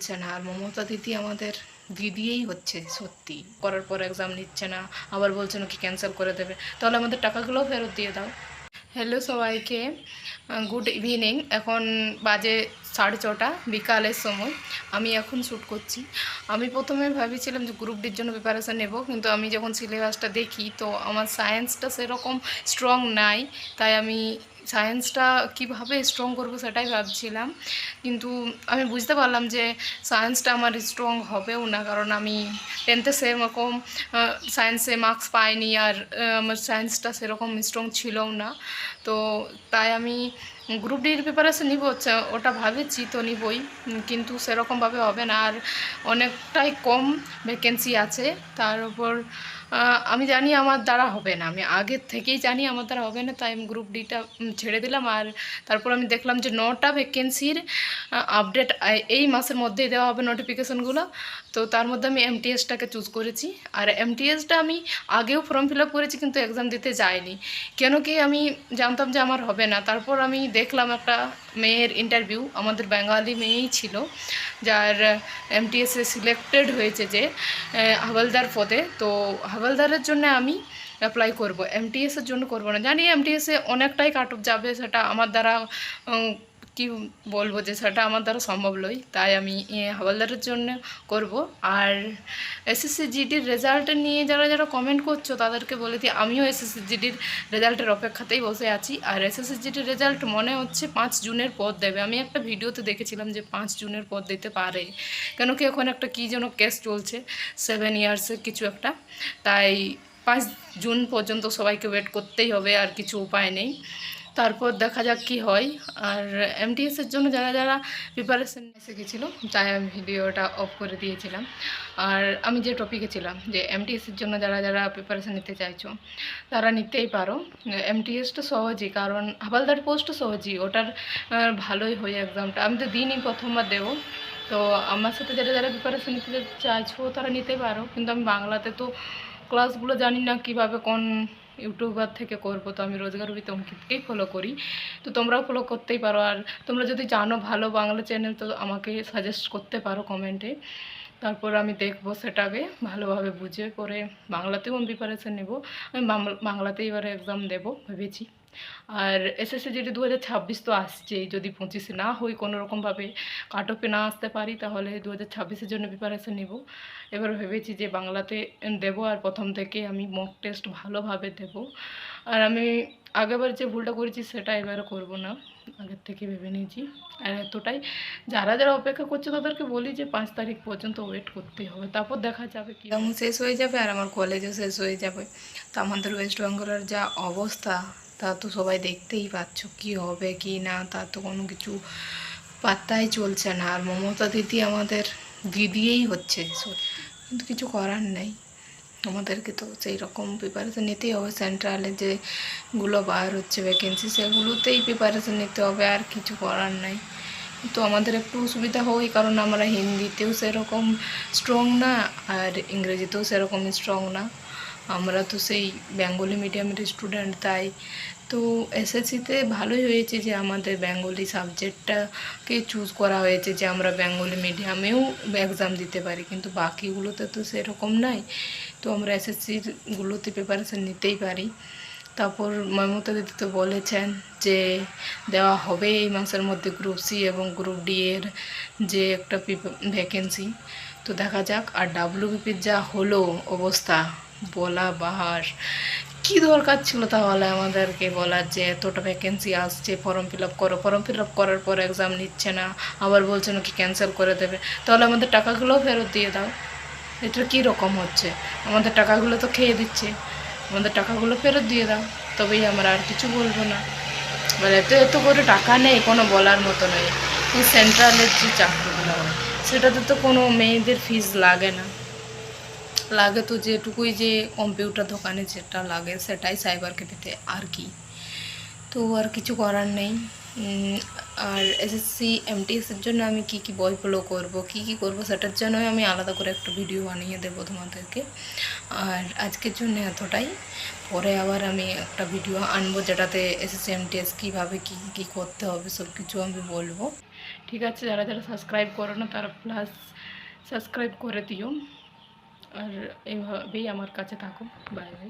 চলছে না, আর মমতা দিদি আমাদের দিদিয়েই হচ্ছে, সত্যি। করার পর এক্সাম নিচ্ছে না, আবার বলছে নাকি ক্যান্সেল করে দেবে। তাহলে আমাদের টাকাগুলোও ফেরত দিয়ে দাও। হ্যালো সবাইকে গুড ইভিনিং এখন বাজে সাড়ে ছটা, বিকালের সময়। আমি এখন শ্যুট করছি। আমি প্রথমে ভাবিছিলাম যে গ্রুপ ডির জন্য প্রিপারেশান নেব, কিন্তু আমি যখন সিলেবাসটা দেখি, তো আমার সায়েন্সটা সেরকম স্ট্রং নাই। তাই আমি সায়েন্সটা কীভাবে স্ট্রং করব সেটাই ভাবছিলাম। কিন্তু আমি বুঝতে পারলাম যে সায়েন্সটা আমার স্ট্রং হবেও না, কারণ আমি টেন্থে সেরকম সায়েন্সে মার্কস পাইনি আর আমার সায়েন্সটা সেরকম স্ট্রং ছিলও না। তো তাই আমি গ্রুপ ডির প্রিপারেশন নিব ওটা ভাবেছি তো নিবই, কিন্তু সেরকমভাবে হবে না। আর অনেকটাই কম ভ্যাকেন্সি আছে, তার উপর আমি জানি আমার দ্বারা হবে না। আমি আগের থেকেই জানি আমার দ্বারা হবে না, তাই আমি গ্রুপ ডিটা ছেড়ে দিলাম। আর তারপর আমি দেখলাম যে নটা ভ্যাকেন্সির আপডেট এই মাসের মধ্যেই দেওয়া হবে নোটিফিকেশনগুলো তো তার মধ্যে আমি এমটিএসটাকে চুজ করেছি। আর এমটিএসটা আমি আগেও ফর্ম ফিল করেছি কিন্তু এক্সাম দিতে যাইনি কেন কি আমি জানতাম যে আমার হবে না। তারপর আমি দেখলাম একটা মেয়ের ইন্টারভিউ আমাদের বাঙালি মেয়েই ছিল যার এমটিএসে সিলেক্টেড হয়েছে যে আহ, হাওলদার পদে। তো হাওলদারের জন্য আমি অ্যাপ্লাই করব। এমটিএসের জন্য করব না। জানি এমটিএসে অনেকটাই কাট যাবে সেটা আমার দ্বারা কি বলব যে সেটা আমার দ্বারা সম্ভব নয়। তাই আমি এ, হাওলদারের জন্য করব। আর এসএসসি জিডির রেজাল্ট নিয়ে যারা যারা কমেন্ট করছ তাদেরকে বলে দিই আমিও এসএসসি জিডির রেজাল্টের অপেক্ষাতেই বসে আছি। আর এসএসসি জিডির রেজাল্ট মনে হচ্ছে পাঁচ জুনের পর দেবে। আমি একটা ভিডিওতে দেখেছিলাম যে পাঁচ জুনের পর দিতে পারে। কেন কি এখন একটা কী যেন কেস চলছে সেভেন ইয়ার্সের কিছু একটা। তাই পাঁচ জুন পর্যন্ত সবাইকে ওয়েট করতেই হবে আর কিছু উপায় নেই। তারপর দেখা যাক কি হয়। আর এমটিএসের জন্য যারা যারা প্রিপারেশন এসে গেছিল তাই আমি ভিডিওটা অফ করে দিয়েছিলাম। আর আমি যে টপিকে ছিলাম, যে এমটিএসের জন্য যারা যারা প্রিপারেশন নিতে চাইছো, তারা নিতেই পারো। এমটিএসটা সহজই, কারণ হাবালদার পোস্টও সহজই, ওটার ভালোই হয় এক্সামটা আমি তো দিনই প্রথমবার দেবো। তো আমার সাথে যারা যারা প্রিপারেশন নিতে চাইছো, তারা নিতে পারো। কিন্তু আমি বাংলাতে তো ক্লাসগুলো জানি না কীভাবে কোন ইউটিউবার থেকে করব, তো আমি রোজগার উইথ অঙ্কিতকেই ফলো করি। তো তোমরাও ফলো করতেই পারো, আর তোমরা যদি জানো ভালো বাংলা চ্যানেল তো আমাকে সাজেস্ট করতে পারো কমেন্টে তারপর আমি দেখব সেটাকে ভালোভাবে বুঝে পরে বাংলাতেও আমি প্রিপারেশান নেব। আমি বাংলাতেই এবারে এক্সাম দেব, ভেবেছি। আর এসএসসি যেটি দু হাজার ছাব্বিশ তো আসছেই। যদি পঁচিশে না হই কোনোরকমভাবে কাট অফে না আসতে পারি, তাহলে দু হাজার ছাব্বিশের জন্য প্রিপারেশান নেব। এবার ভেবেছি যে বাংলাতে দেব আর প্রথম থেকে আমি মক টেস্ট ভালোভাবে দেব। আর আমি আগেবার যে ভুলটা করেছি সেটা এবারে করব না। আগের থেকে ভেবে নিয়েছি। আর এতটাই যারা যারা অপেক্ষা করছে তাদেরকে বলি যে পাঁচ তারিখ পর্যন্ত ওয়েট করতে হবে। তারপর দেখা যাবে কি শেষ হয়ে যাবে আর আমার কলেজও শেষ হয়ে যাবে। তো আমাদের ওয়েস্ট বেঙ্গলের যা অবস্থা তা তো সবাই দেখতেই পাচ্ছ কি হবে কি না, তা তো কোনো কিছু পাত্তাই চলছে না। আর মমতা দিদি আমাদের দিদিয়েই হচ্ছে কিন্তু কিছু করার নেই। আমাদেরকে তো সেই রকম প্রিপারেশন নিতেই হবে। সেন্ট্রালে যেগুলো বার হচ্ছে ভ্যাকেন্সি সেগুলোতেই প্রিপারেশন নিতে হবে, আর কিছু করার নাই। তো আমাদের একটু সুবিধা হয় কারণ আমরা হিন্দিতেও সেরকম স্ট্রং না, আর ইংরেজিতেও সেরকম স্ট্রং না। আমরা তো সেই বেঙ্গলি মিডিয়ামের স্টুডেন্ট তাই তো এসএসসিতে ভালোই হয়েছে যে আমাদের বেঙ্গলি সাবজেক্টটাকে চুজ করা হয়েছে যে আমরা বেঙ্গলি মিডিয়ামেও এক্সাম দিতে পারি। কিন্তু বাকিগুলোতে তো সেরকম নাই। তো আমরা এসএসসিগুলোতে প্রিপারেশান নিতেই পারি। তারপর মমতা দিদি তো বলেছেন যে দেওয়া হবে এই মাসের মধ্যে গ্রুপ সি এবং গ্রুপ ডি এর যে একটা ভ্যাকেন্সি তো দেখা যাক আর ডাব্লিউবিপির যা হলো অবস্থা, বলা বাহার। কি দরকার ছিল তাহলে আমাদেরকে বলার যে এতটা ভ্যাকেন্সি আসছে ফর্ম ফিল আপ করো ফর্ম ফিল আপ করার পর এক্সাম নিচ্ছে না, আবার বলছে নাকি ক্যান্সেল করে দেবে। তাহলে আমাদের টাকাগুলোও ফেরত দিয়ে দাও। এটা কী রকম হচ্ছে? আমাদের টাকাগুলো তো খেয়ে দিচ্ছে। আমাদের টাকাগুলো ফেরত দিয়ে দাও। তবেই আমরা আর কিছু বলব না। মানে এত এত করে টাকা নেই, কোনো বলার মতো নেই। সেন্ট্রালের যে হয় সেটাতে তো কোনো মেয়েদের ফিস লাগে না। লাগে তো যেটুকুই যে কম্পিউটার দোকানে যেটা লাগে সেটাই সাইবার ক্যাফেতে আর কি। তো আর কিছু করার নেই। আর এসএসসি এমটিএসের জন্য আমি কি কি বই ফলো করব, কি কি করব সেটার জন্যই আমি আলাদা করে একটা ভিডিও বানিয়ে দেবো তোমাদেরকে। আর আজকের জন্য এতটাই। পরে আবার আমি একটা ভিডিও আনব যেটাতে এসএসসি এমটিএস কীভাবে কী কী করতে হবে সব কিছু আমি বলব। ঠিক আছে, যারা যারা সাবস্ক্রাইব করো না, তারা প্লাস সাবস্ক্রাইব করে দিও। আর এইভাবেই আমার কাছে থাকো। Bye bye